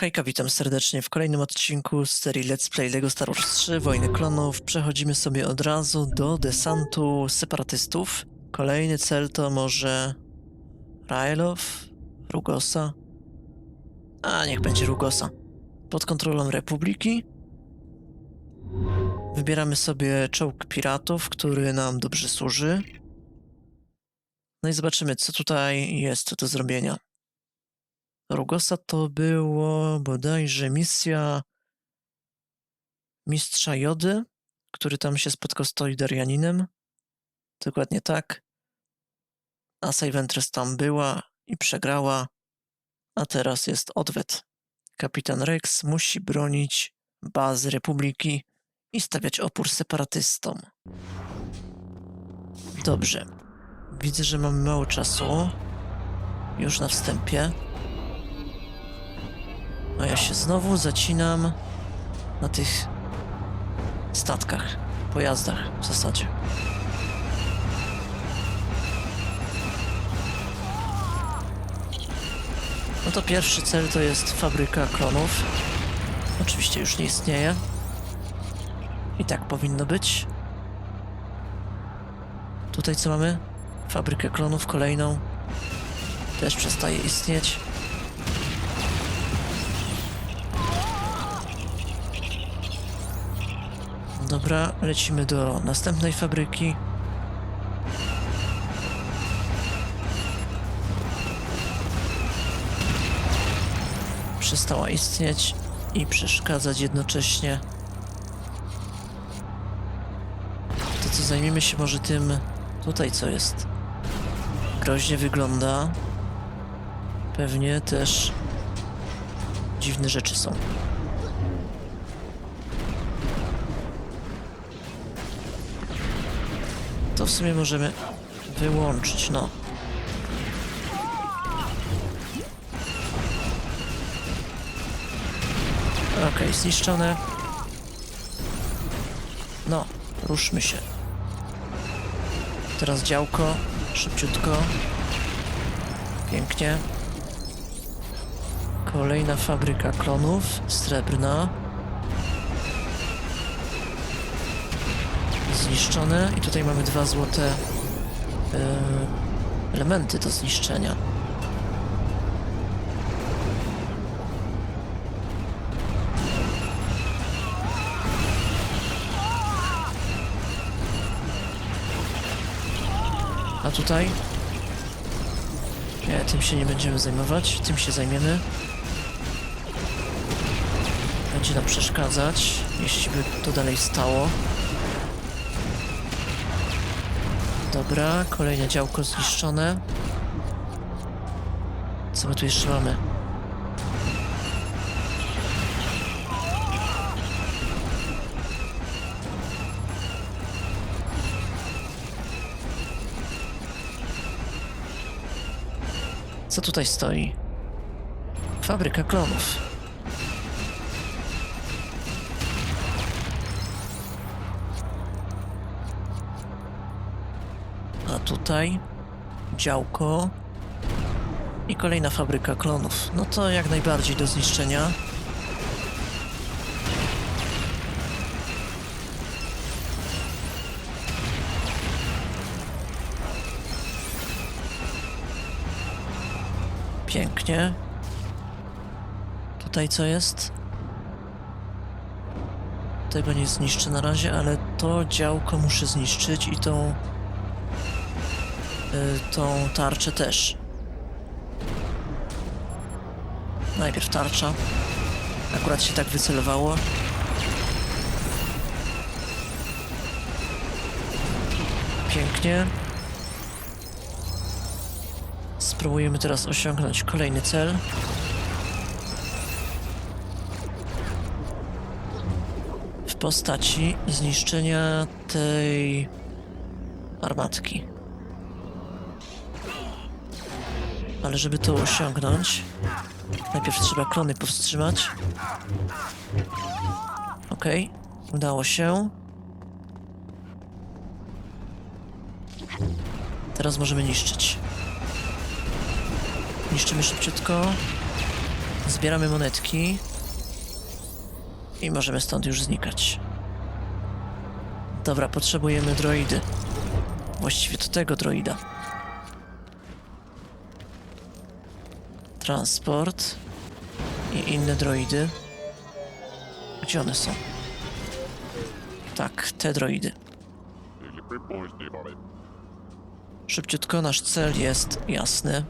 Hejka, witam serdecznie w kolejnym odcinku z serii Let's Play LEGO Star Wars 3 Wojny Klonów. Przechodzimy sobie od razu do desantu separatystów. Kolejny cel to może Raelow, Rugosa. A, niech będzie Rugosa. Pod kontrolą Republiki. Wybieramy sobie czołg piratów, który nam dobrze służy. No i zobaczymy, co tutaj jest do zrobienia. Rugosa to było bodajże misja mistrza Jody, który tam się spotkał z Toidarianinem. Dokładnie tak. A Sejwentres tam była i przegrała, a teraz jest odwet. Kapitan Rex musi bronić bazy Republiki i stawiać opór separatystom. Dobrze. Widzę, że mamy mało czasu. Już na wstępie. A ja się znowu zacinam na tych statkach, pojazdach w zasadzie. No to pierwszy cel to jest fabryka klonów. Oczywiście już nie istnieje. I tak powinno być. Tutaj co mamy? Fabrykę klonów kolejną. Też przestaje istnieć. Dobra, lecimy do następnej fabryki. Przestała istnieć i przeszkadzać jednocześnie. To co, zajmiemy się może tym tutaj, co jest. Groźnie wygląda. Pewnie też dziwne rzeczy są. To w sumie możemy wyłączyć, no. Okej, zniszczone. No, ruszmy się. Teraz działko, szybciutko. Pięknie. Kolejna fabryka klonów, srebrna. Zniszczone i tutaj mamy dwa złote e, elementy do zniszczenia. A tutaj? Nie, tym się nie będziemy zajmować, tym się zajmiemy. Będzie nam przeszkadzać, jeśli by to dalej stało. Dobra, kolejne działko zniszczone. Co my tu jeszcze mamy? Co tutaj stoi? Fabryka klonów. Tutaj działko i kolejna fabryka klonów. No to jak najbardziej do zniszczenia. Pięknie. Tutaj co jest? Tego nie zniszczę na razie, ale to działko muszę zniszczyć i tą tą tarczę też. Najpierw tarcza. Akurat się tak wycelowało. Pięknie. Spróbujemy teraz osiągnąć kolejny cel. W postaci zniszczenia tej armatki. Ale żeby to osiągnąć, najpierw trzeba klony powstrzymać. Okej, udało się. Teraz możemy niszczyć. Niszczymy szybciutko. Zbieramy monetki. I możemy stąd już znikać. Dobra, potrzebujemy droidy. Właściwie to tego droida. Transport. I inne droidy. Gdzie one są? Tak, te droidy. Szybciutko nasz cel jest jasny.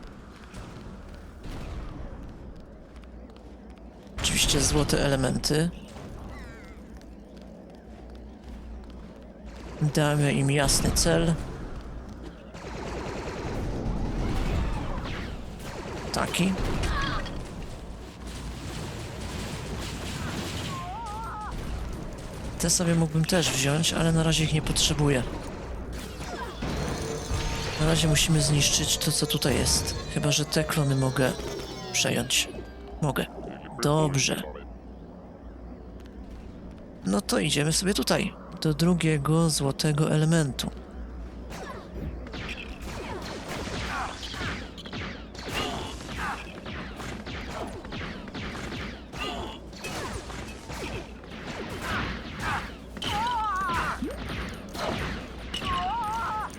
Oczywiście złote elementy. Damy im jasny cel. Taki. Te sobie mógłbym też wziąć, ale na razie ich nie potrzebuję. Na razie musimy zniszczyć to, co tutaj jest. Chyba, że te klony mogę przejąć. Mogę. Dobrze. No to idziemy sobie tutaj. Do drugiego złotego elementu.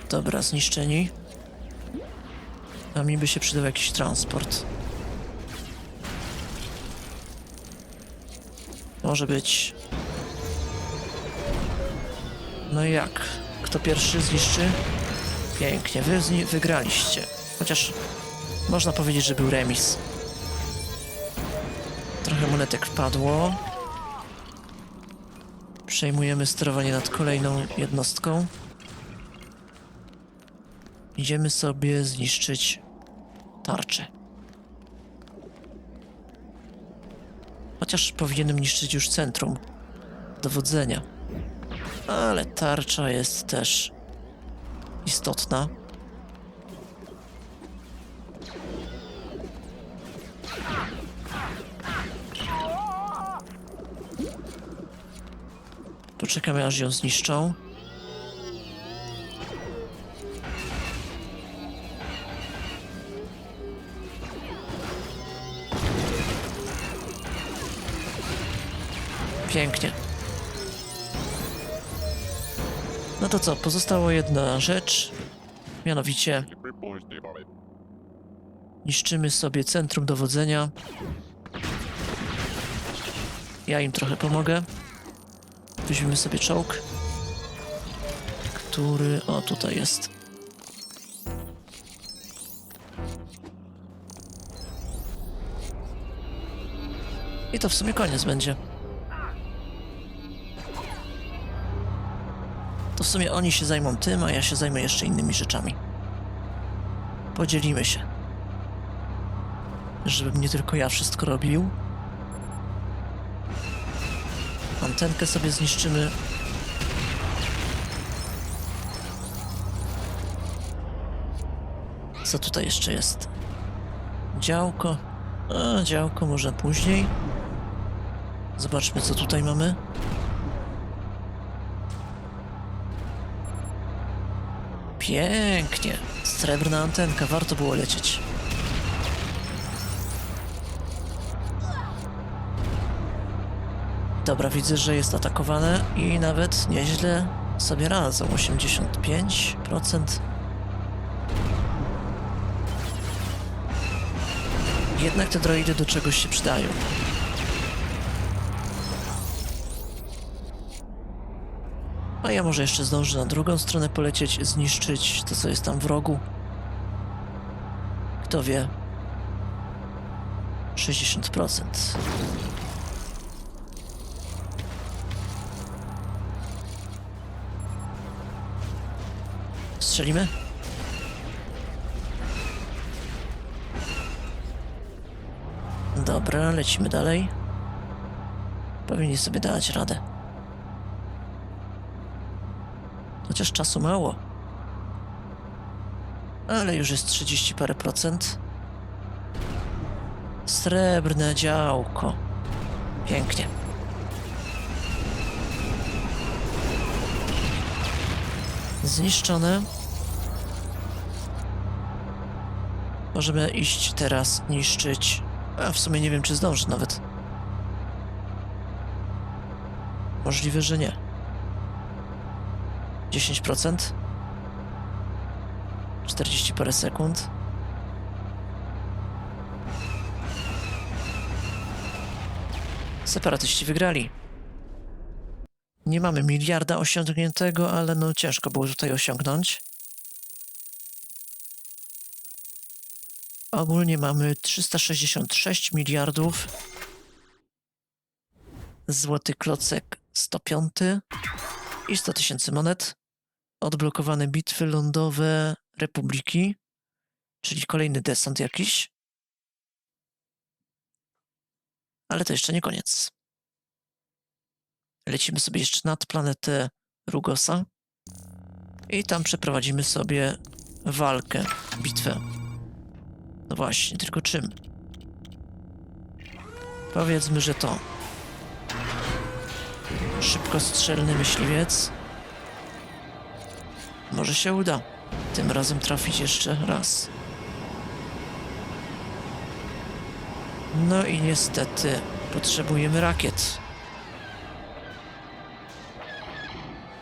Dobra, zniszczeni. A mi by się przydał jakiś transport. Może być. No i jak? Kto pierwszy zniszczy? Pięknie, wy zni- wygraliście. Chociaż można powiedzieć, że był remis. Trochę monetek wpadło. Przejmujemy sterowanie nad kolejną jednostką. Idziemy sobie zniszczyć tarczę. Chociaż powinienem niszczyć już centrum dowodzenia. Ale tarcza jest też istotna. Poczekamy aż ją zniszczą. Pięknie. No to co, pozostała jedna rzecz. Mianowicie niszczymy sobie centrum dowodzenia. Ja im trochę pomogę. Weźmiemy sobie czołg, który... O, tutaj jest. I to w sumie koniec będzie. To w sumie oni się zajmą tym, a ja się zajmę jeszcze innymi rzeczami. Podzielimy się. Żebym nie tylko ja wszystko robił. Antenkę sobie zniszczymy. Co tutaj jeszcze jest? Działko. A, działko może później. Zobaczmy, co tutaj mamy. Pięknie. Srebrna antenka, warto było lecieć. Dobra, widzę, że jest atakowane i nawet nieźle sobie radzą. 85%. Jednak te droidy do czegoś się przydają. A ja może jeszcze zdążę na drugą stronę polecieć, zniszczyć to, co jest tam w rogu. Kto wie? 60%. Strzelimy? Dobra, lecimy dalej. Powinni sobie dać radę. Chociaż czasu mało. Ale już jest 30 parę procent. Srebrne działko. Pięknie. Zniszczone. Możemy iść teraz niszczyć A w sumie nie wiem, czy zdąży nawet. Możliwe, że nie. 10%. 40 parę sekund. Separatyści wygrali. Nie mamy miliarda osiągniętego, ale no ciężko było tutaj osiągnąć. Ogólnie mamy 366 miliardów. Złoty klocek 105 i 100 tysięcy monet. Odblokowane bitwy lądowe Republiki, czyli kolejny desant jakiś. Ale to jeszcze nie koniec. Lecimy sobie jeszcze nad planetę Rugosa i tam przeprowadzimy sobie walkę, bitwę. No właśnie, tylko czym? Powiedzmy, że to. Szybkostrzelny myśliwiec. Może się uda. Tym razem trafić jeszcze raz. No i niestety potrzebujemy rakiet.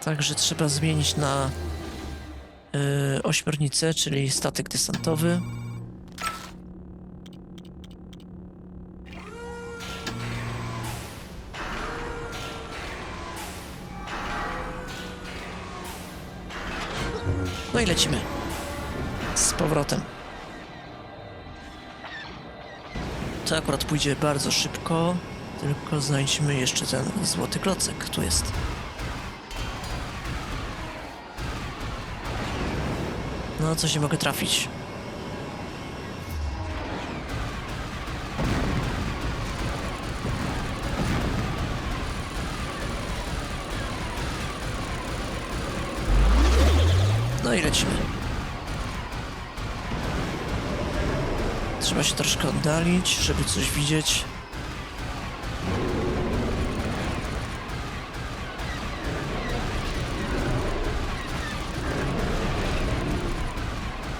Także trzeba zmienić na yy, ośmiornicę, czyli statek desantowy. No i lecimy. Z powrotem. To akurat pójdzie bardzo szybko, tylko znajdźmy jeszcze ten złoty klocek. Tu jest. No, coś nie mogę trafić. Trzeba się troszkę oddalić, żeby coś widzieć.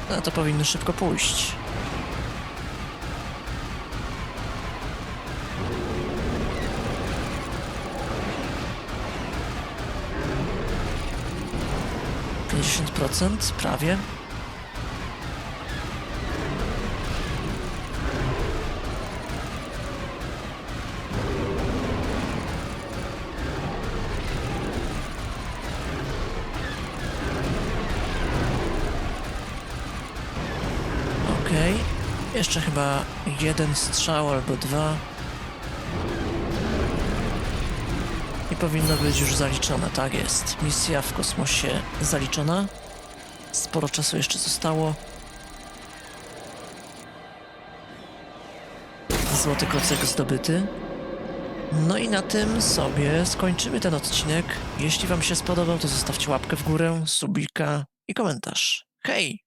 No to powinno szybko pójść. Pięćdziesiąt procent, prawie. Okej. Jeszcze chyba jeden strzał albo dwa. Powinno być już zaliczone, tak jest. Misja w kosmosie zaliczona. Sporo czasu jeszcze zostało. Złoty kocek zdobyty. No i na tym sobie skończymy ten odcinek. Jeśli Wam się spodobał, to zostawcie łapkę w górę, subika i komentarz. Hej!